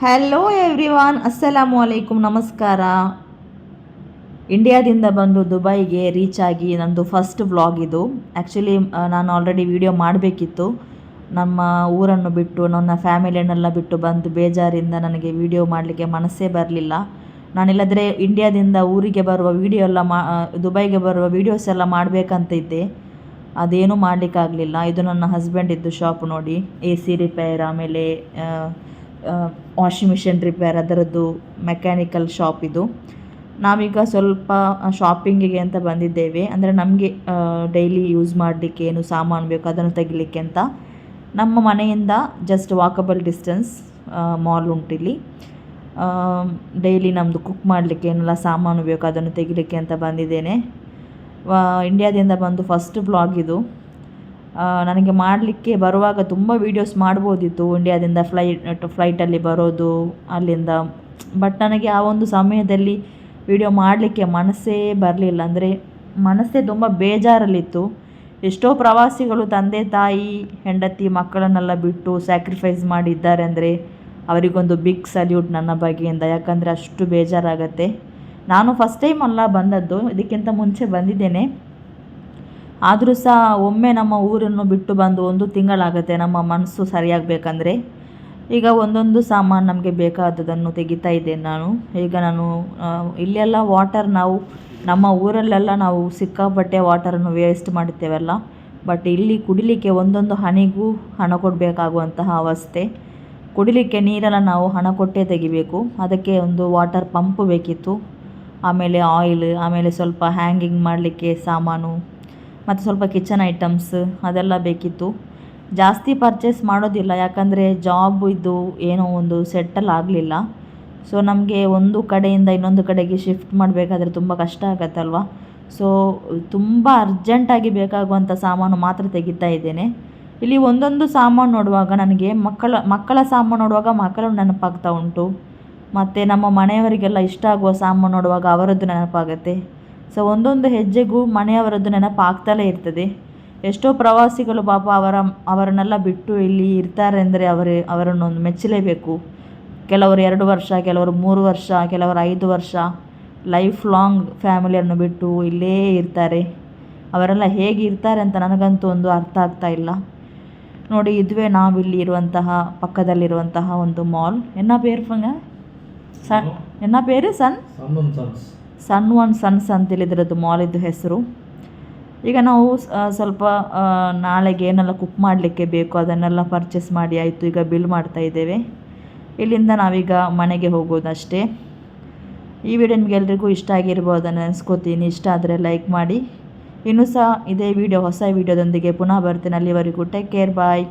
Hello everyone ಅಸ್ಸಲಾಮು ಅಲೈಕುಮ್ ನಮಸ್ಕಾರ ಇಂಡಿಯಾದಿಂದ ಬಂದು ದುಬೈಗೆ ರೀಚ್ ಆಗಿ ನಂದು ಫಸ್ಟ್ ವ್ಲಾಗ್ ಇದು. ಆ್ಯಕ್ಚುಲಿ ನಾನು ಆಲ್ರೆಡಿ ವಿಡಿಯೋ ಮಾಡಬೇಕಿತ್ತು. ನಮ್ಮ ಊರನ್ನು ಬಿಟ್ಟು, ನನ್ನ ಫ್ಯಾಮಿಲಿಯನ್ನೆಲ್ಲ ಬಿಟ್ಟು ಬಂದು ಬೇಜಾರಿಂದ ನನಗೆ ವಿಡಿಯೋ ಮಾಡಲಿಕ್ಕೆ ಮನಸ್ಸೇ ಬರಲಿಲ್ಲ. ನಾನಿಲ್ಲದ್ರೆ ಇಂಡಿಯಾದಿಂದ ಊರಿಗೆ ಬರುವ ವಿಡಿಯೋ ಎಲ್ಲ ಮಾ ದುಬೈಗೆ ಬರುವ ವೀಡಿಯೋಸ್ ಎಲ್ಲ ಮಾಡಬೇಕಂತ ಇದ್ದೆ ಅದೇನೂ ಮಾಡಲಿಕ್ಕಾಗಲಿಲ್ಲ. ಇದು ನನ್ನ ಹಸ್ಬೆಂಡ್ ಇದ್ದು ಶಾಪ್ ನೋಡಿ. ಎ ಸಿ ರಿಪೇರ್ ಆಮೇಲೆ ವಾಷಿಂಗ್ ಮಿಷಿನ್ ರಿಪೇರ್ ಅದರದ್ದು ಮೆಕ್ಯಾನಿಕಲ್ ಶಾಪ್ ಇದು. ನಾವೀಗ ಸ್ವಲ್ಪ ಶಾಪಿಂಗಿಗೆ ಅಂತ ಬಂದಿದ್ದೇವೆ. ಅಂದರೆ ನಮಗೆ ಡೈಲಿ ಯೂಸ್ ಮಾಡಲಿಕ್ಕೆ ಏನು ಸಾಮಾನು ಬೇಕು ಅದನ್ನು ತೆಗಿಲಿಕ್ಕೆ ಅಂತ. ನಮ್ಮ ಮನೆಯಿಂದ ಜಸ್ಟ್ ವಾಕಬಲ್ ಡಿಸ್ಟೆನ್ಸ್ ಮಾಲ್ ಉಂಟಿಲ್ಲಿ. ಡೈಲಿ ನಮ್ಮದು ಕುಕ್ ಮಾಡಲಿಕ್ಕೆ ಏನೆಲ್ಲ ಸಾಮಾನು ಬೇಕು ಅದನ್ನು ತೆಗಿಲಿಕ್ಕೆ ಅಂತ ಬಂದಿದ್ದೇನೆ. ಇಂಡಿಯಾದಿಂದ ಬಂದು ಫಸ್ಟ್ ಬ್ಲಾಗ್ ಇದು. ನನಗೆ ಮಾಡಲಿಕ್ಕೆ ಬರುವಾಗ ತುಂಬ ವೀಡಿಯೋಸ್ ಮಾಡ್ಬೋದಿತ್ತು. ಇಂಡಿಯಾದಿಂದ ಫ್ಲೈಟ್ ಫ್ಲೈಟಲ್ಲಿ ಬರೋದು, ಅಲ್ಲಿಂದ. ಬಟ್ ನನಗೆ ಆ ಒಂದು ಸಮಯದಲ್ಲಿ ವಿಡಿಯೋ ಮಾಡಲಿಕ್ಕೆ ಮನಸ್ಸೇ ಬರಲಿಲ್ಲ. ಅಂದರೆ ಮನಸ್ಸೇ ತುಂಬ ಬೇಜಾರಲ್ಲಿತ್ತು. ಎಷ್ಟೋ ಪ್ರವಾಸಿಗಳು ತಂದೆ, ತಾಯಿ, ಹೆಂಡತಿ ಮಕ್ಕಳನ್ನೆಲ್ಲ ಬಿಟ್ಟು ಸ್ಯಾಕ್ರಿಫೈಸ್ ಮಾಡಿದ್ದಾರೆ. ಅಂದರೆ ಅವರಿಗೊಂದು ಬಿಗ್ ಸಲ್ಯೂಟ್ ನನ್ನ ಬಗೆಯಿಂದ. ಯಾಕಂದರೆ ಅಷ್ಟು ಬೇಜಾರಾಗತ್ತೆ. ನಾನು ಫಸ್ಟ್ ಟೈಮ್ ಅಲ್ಲ ಬಂದದ್ದು. ಇದಕ್ಕಿಂತ ಮುಂಚೆ ಬಂದಿದ್ದೇನೆ. ಆದರೂ ಸಹ ಒಮ್ಮೆ ನಮ್ಮ ಊರನ್ನು ಬಿಟ್ಟು ಬಂದು ಒಂದು ತಿಂಗಳಾಗುತ್ತೆ, ನಮ್ಮ ಮನಸ್ಸು ಸರಿಯಾಗಬೇಕಂದ್ರೆ. ಈಗ ಒಂದೊಂದು ಸಾಮಾನು ನಮಗೆ ಬೇಕಾದದನ್ನು ತೆಗಿತಾ ಇದ್ದೇನೆ ನಾನು. ಈಗ ನಾನು ಇಲ್ಲೆಲ್ಲ ವಾಟರ್ ನಾವು, ನಮ್ಮ ಊರಲ್ಲೆಲ್ಲ ನಾವು ಸಿಕ್ಕಾಪಟ್ಟೆ ವಾಟರನ್ನು ವೇಸ್ಟ್ ಮಾಡುತ್ತೇವಲ್ಲ. ಬಟ್ ಇಲ್ಲಿ ಕುಡಿಲಿಕ್ಕೆ ಒಂದೊಂದು ಹನಿಗೂ ಹಣ ಕೊಡಬೇಕಾಗುವಂತಹ ಅವಸ್ಥೆ. ಕುಡಿಲಿಕ್ಕೆ ನೀರನ್ನು ನಾವು ಹಣ ಕೊಟ್ಟೇ ತೆಗಿಬೇಕು. ಅದಕ್ಕೆ ಒಂದು ವಾಟರ್ ಪಂಪ್ ಬೇಕಿತ್ತು. ಆಮೇಲೆ ಆಯಿಲ್ ಆಮೇಲೆ ಸ್ವಲ್ಪ ಹ್ಯಾಂಗಿಂಗ್ ಮಾಡಲಿಕ್ಕೆ ಸಾಮಾನು. ಮತ್ತು ಸ್ವಲ್ಪ ಕಿಚನ್ ಐಟಮ್ಸ್ ಅದೆಲ್ಲ ಬೇಕಿತ್ತು. ಜಾಸ್ತಿ ಪರ್ಚೇಸ್ ಮಾಡೋದಿಲ್ಲ, ಯಾಕಂದರೆ ಜಾಬ್ ಇದ್ದು ಏನೋ ಒಂದು ಸೆಟ್ಟಲ್ ಆಗಲಿಲ್ಲ. ಸೊ ನಮಗೆ ಒಂದು ಕಡೆಯಿಂದ ಇನ್ನೊಂದು ಕಡೆಗೆ ಶಿಫ್ಟ್ ಮಾಡಬೇಕಾದ್ರೆ ತುಂಬ ಕಷ್ಟ ಆಗತ್ತಲ್ವ? ಸೊ ತುಂಬ ಅರ್ಜೆಂಟಾಗಿ ಬೇಕಾಗುವಂಥ ಸಾಮಾನು ಮಾತ್ರ ತೆಗಿತಾ ಇದ್ದೇನೆ. ಇಲ್ಲಿ ಒಂದೊಂದು ಸಾಮಾನು ನೋಡುವಾಗ ನನಗೆ ಮಕ್ಕಳ ಮಕ್ಕಳ ಸಾಮಾನು ನೋಡುವಾಗ ಮಕ್ಕಳು ನೆನಪಾಗ್ತಾ ಉಂಟು. ಮತ್ತು ನಮ್ಮ ಮನೆಯವರಿಗೆಲ್ಲ ಇಷ್ಟ ಆಗುವ ಸಾಮಾನು ನೋಡುವಾಗ ಅವರದ್ದು ನೆನಪಾಗುತ್ತೆ. ಸೊ ಒಂದೊಂದು ಹೆಜ್ಜೆಗೂ ಮನೆಯವರದ್ದು ನೆನಪಾಗ್ತಲೇ ಇರ್ತದೆ. ಎಷ್ಟೋ ಪ್ರವಾಸಿಗಳು ಪಾಪ ಅವರ, ಅವರನ್ನೆಲ್ಲ ಬಿಟ್ಟು ಇಲ್ಲಿ ಇರ್ತಾರೆ ಅಂದರೆ ಅವರೇ, ಅವರನ್ನೊಂದು ಮೆಚ್ಚಲೇಬೇಕು. ಕೆಲವರು ಎರಡು ವರ್ಷ, ಕೆಲವರು ಮೂರು ವರ್ಷ, ಕೆಲವರು ಐದು ವರ್ಷ ಲೈಫ್ ಲಾಂಗ್ ಫ್ಯಾಮಿಲಿಯನ್ನು ಬಿಟ್ಟು ಇಲ್ಲೇ ಇರ್ತಾರೆ. ಅವರೆಲ್ಲ ಹೇಗೆ ಇರ್ತಾರೆ ಅಂತ ನನಗಂತೂ ಒಂದು ಅರ್ಥ ಆಗ್ತಾ ಇಲ್ಲ. ನೋಡಿ, ಇದುವೇ ನಾವಿಲ್ಲಿ ಇರುವಂತಹ, ಪಕ್ಕದಲ್ಲಿರುವಂತಹ ಒಂದು ಮಾಲ್. ಎನ್ನ ಪೇರು ಫಂಗ ಸನ್ ಎನ್ನ ಪೇರು ಸನ್ ಸನ್ ಒನ್ ಸನ್ಸ್ ಅಂತೇಳಿ ಇದರದ್ದು ಮಾಲಿದ್ದು ಹೆಸರು. ಈಗ ನಾವು ಸ್ವಲ್ಪ ನಾಳೆಗೆ ಏನೆಲ್ಲ ಕುಕ್ ಮಾಡಲಿಕ್ಕೆ ಬೇಕು ಅದನ್ನೆಲ್ಲ ಪರ್ಚೇಸ್ ಮಾಡಿ ಆಯಿತು, ಈಗ ಬಿಲ್ ಮಾಡ್ತಾ ಇದ್ದೇವೆ. ಇಲ್ಲಿಂದ ನಾವೀಗ ಮನೆಗೆ ಹೋಗೋದಷ್ಟೇ. ಈ ವಿಡಿಯೋ ನಿಮಗೆ ಎಲ್ರಿಗೂ ಇಷ್ಟ ಆಗಿರ್ಬೋದನ್ನು ಅನಿಸ್ಕೋತೀನಿ ಇಷ್ಟ ಆದರೆ ಲೈಕ್ ಮಾಡಿ. ಇನ್ನೂ ಸಹ ಇದೇ ವಿಡಿಯೋ ಹೊಸ ವಿಡಿಯೋದೊಂದಿಗೆ ಪುನಃ ಬರ್ತೀನಿ. ಅಲ್ಲಿವರೆಗೂ ಟೇಕ್ ಕೇರ್ ಬಾಯ್